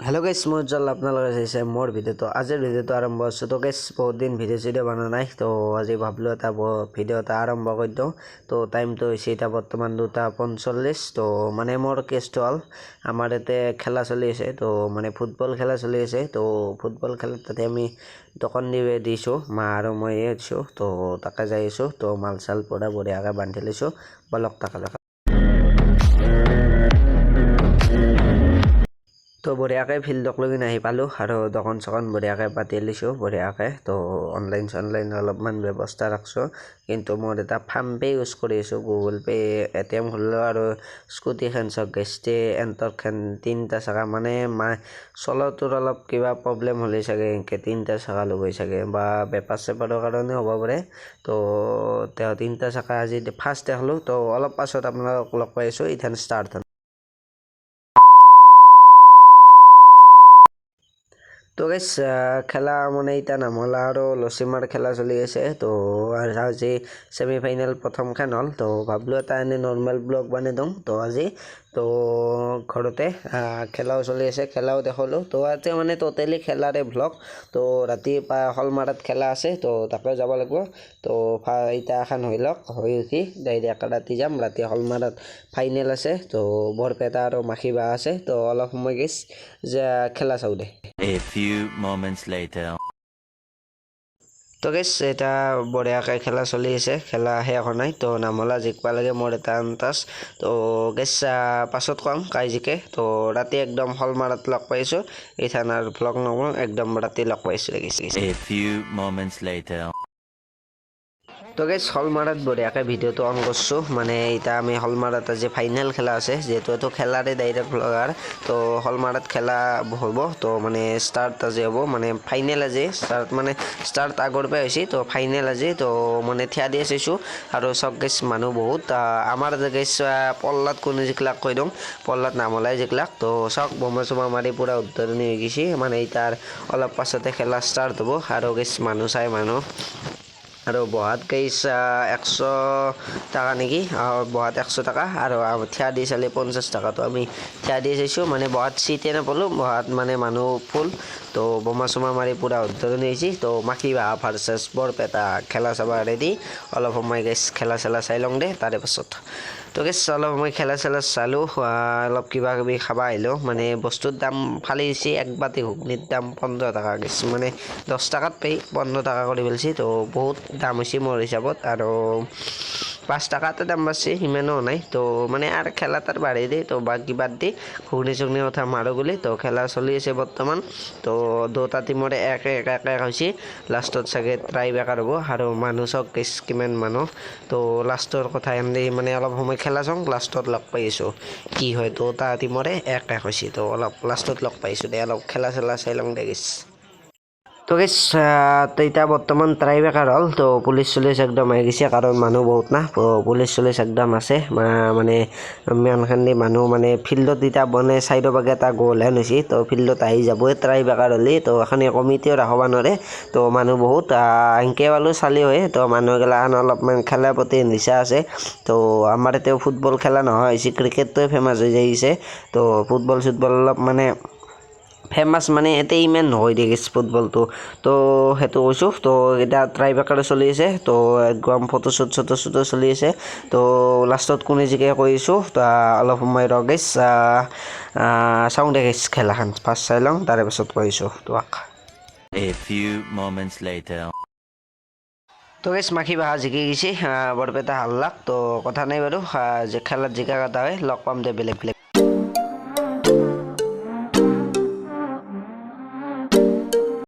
Hello' গাইছ মই উজ্জ্বল আপোনালোকে মোৰ ভিডিঅ'টো। আজিৰ ভিডিঅ'টো আৰম্ভ হৈছোঁ। তো গাইছ বহুত দিন ভিডিঅ' চিডিঅ' বনোৱা নাই। তো আজি ভাবিলোঁ এটা ভিডিঅ' এটা আৰম্ভ কৰি দিওঁ। তো টাইমটো হৈছে এতিয়া বৰ্তমান দুটা পঞ্চল্লিছ। তো মানে মোৰ কেছটো হ'ল, আমাৰ ইয়াতে খেলা চলি আছে। তো মানে ফুটবল খেলা চলি আছে। তো ফুটবল খেলাত তাতে আমি দোকান দি দিছোঁ, মা আৰু মই দিছোঁ। তো তাকে যাই আছোঁ। তো মাল চাল পূৰা বঢ়িয়াকৈ বান্ধি লৈছোঁ। বলক তাকে দেখা তো বঢ়িয়াকৈ ফিল্ডক লৈ আহি পালোঁ আৰু দোকান চকান বঢ়িয়াকৈ পাতি লৈছোঁ বঢ়িয়াকৈ। তো অনলাইন চনলাইন অলপমান ব্যৱস্থা ৰাখছোঁ। কিন্তু মোৰ এটা ফাৰ্ম পে' ইউজ কৰি আছোঁ Google pay' A T M খুলিলোঁ আৰু স্কুটিখন চাওক গেষ্টে এণ্টৰখন তিনিটা চকা মানে মা চলোৱাটোৰ অলপ কিবা প্ৰব্লেম হ'লে চাগে এনেকৈ তিনিটা চকা ল'বই চাগে বা বেপাৰ চেপাৰৰ কাৰণে হ'ব পাৰে। তো তেওঁ তিনিটা চকা আজি ফাৰ্ষ্ট দেখিলোঁ তো অলপ পাছত আপোনালোকক লগ পাই আছোঁ ইথান ষ্টাৰ্ট তো গেস খেলা মানে এতিয়া নামলা আৰু লচিমাৰ খেলা চলি আছে। তো আজি ছেমি ফাইনেল প্ৰথমখন হ'ল তো ভাবিলোঁ এটা এনেই নৰ্মেল ব্লগ বনাই দিওঁ। তো আজি, তো ঘৰতে খেলাও চলি আছে, খেলাও দেখালোঁ। তো আজি মানে ট'টেলি খেলাৰে ব্লগ তো ৰাতিপুৱা হলমাৰত খেলা আছে, তো তাকে যাব লাগিব। তো এতিয়া এখন হৈ লওক, হৈ উঠি ডাইৰেক্ট ৰাতি যাম। ৰাতি হলমাৰত ফাইনেল আছে, তো বৰপেটা আৰু মাখিবা আছে। তো অলপ সময় গেছ যে খেলা চাওঁ দে A few moments later. তো গেছ এটা বঢ়িয়াকৈ খেলা চলি আছে, খেলা শেষ হোৱা নাই, তো নামলা জিকবা লাগে মোৰ এটা আন্তাজ তো গেছ পাছত কম কাই জিকে তো ৰাতি একদম হলমাৰত লগ পাইছোঁ এই থানাৰ ব্লগ নকৰোঁ একদম ৰাতি লগ পাইছোঁ গেছ তো গেছ হলমাৰত বঢ়িয়াকৈ ভিডিঅ'টো অন কৰিছোঁ। মানে এতিয়া আমি হলমাৰত যে ফাইনেল খেলা আছে, যিহেতু এইটো খেলাৰে ডাইৰেক্ট ব্লগাৰ তো হলমাৰত খেলা হ'ব, তো মানে ষ্টাৰ্ট আজি হ'ব মানে ফাইনেল আজি। ষ্টাৰ্ট মানে ষ্টাৰ্ট আগৰ পৰাই হৈছে, তো ফাইনেল আজি, তো মানে থিয়া দি চাইছোঁ আৰু চব গেছ মানুহ বহুত আমাৰ গেছ পল্লাত কোনো যিগিলাক কৈ দিওঁ পল্লাত নাম নামলাই যিগিলাক তো চক বোমা চোমা মাৰি পূৰা উদ্ধৰণি হৈ গৈছে। মানে এতিয়া অলপ পাছতে খেলা ষ্টাৰ্ট হ'ব, আৰু গেছ মানুহ চাই মানুহ। আৰু বহাত গাইছ একশ টকা নেকি? বহাত একশ টকা আৰু থিয়া দি চালে পঞ্চাছ টকাটো আমি থিয়া দি চাইছোঁ। মানে বহাত চিটে নাপালোঁ, বহাত মানে মানুহ ফুল। তো বোমা চোমা মাৰি পূৰা উদ্বোধন হৈছে। তো মাখি বাহা ভাৰ্চেছ বৰপেটা, খেলা চাব ৰেডি অলপ সময় গেছ খেলা চেলা চাই লওঁ দে তাৰে পাছত। তো গেছ অলপ সময় খেলা চেলা চালোঁ অলপ কিবা কিবি খাব আহিলোঁ। মানে বস্তুৰ দাম ফালি দিছে এক বাতি ঘুগনিৰ দাম পোন্ধৰ টকা গেছ মানে দহ টকাত পাই পোন্ধৰ টকা কৰি পেলাইছে তো বহুত দাম হৈছে মোৰ হিচাপত। আৰু পাঁচ টকাতে দাম বাঢ়ছে সিমানো নাই। তো মানে আৰু খেলা তাৰ বাঢ়ি দিয়ে, তো বাকী বাদ দি ঘুগনি চুগনি কথা মাৰোঁ বুলি, তো খেলা চলি আছে বৰ্তমান। তো দুটা টিমৰে এক এক এক এক হৈছে। লাষ্টত চাগে ট্ৰাই বেকাৰ হ'ব, আৰু মানুহ চাওক কিমান মানুহ। তো লাষ্টৰ কথা এনে মানে অলপ সময় খেলা চাওঁ লাষ্টত লগ পাই আছোঁ কি হয়, দুটা টিমৰে এক এক হৈছে, তো অলপ লাষ্টত লগ পাইছোঁ দে, অলপ খেলা চেলা চাই লওঁ দে গেছ তো গেছ এতিয়া বৰ্তমান ট্ৰাই বেকাৰ হ'ল, তো পুলিচ চুলিচ একদম আহি গৈছে, কাৰণ মানুহ বহুত না পুলিচ চুলিচ একদম আছে মানে ইমানখিনি মানুহ মানে ফিল্ডত এতিয়া বনে চাইডৰ বাগে এটা গ'ল হেন হৈছে তো ফিল্ডত আহি যাবই ট্ৰাই বেকাৰ হ'লে, তো এখনি কমিটিও ৰাখবা নোৱাৰে, তো মানুহ বহুত সেনকে পালোঁ চালি হয় তো মানুহগিলাখান অলপমান খেলাৰ প্ৰতি নিচা আছে, তো আমাৰ ইয়াতে ফুটবল খেলা নহয়, হৈছে ক্ৰিকেটটোৱে ফেমাছ হৈ যাইছে তো ফুটবল চুটবল অলপ মানে ফেমাছ মানে এতিয়া ইমান নহয় দে গেছ ফুটবলটো তো সেইটো কৈছোঁ তো এতিয়া ট্ৰাই বেকাৰ চলি আছে তো একদম ফটোশ্বুট চটোশ্বুটো চলি আছে। তো লাষ্টত কোনে জিকে তো আহ, অলপ সময় ৰ গেছ চাওঁ দে গেছ খেলাখন ফাৰ্ষ্ট চাই লওঁ তাৰে পাছত কৈছোঁ তোমাক A few moments later. তো গেছ মাখি বাহা জিকি গৈছে বৰপেটা হাল্লাক তো কথা নাই বাৰু যে খেলাত জিকা কটা হয় লগ পাম দে বেলেগ বেলেগ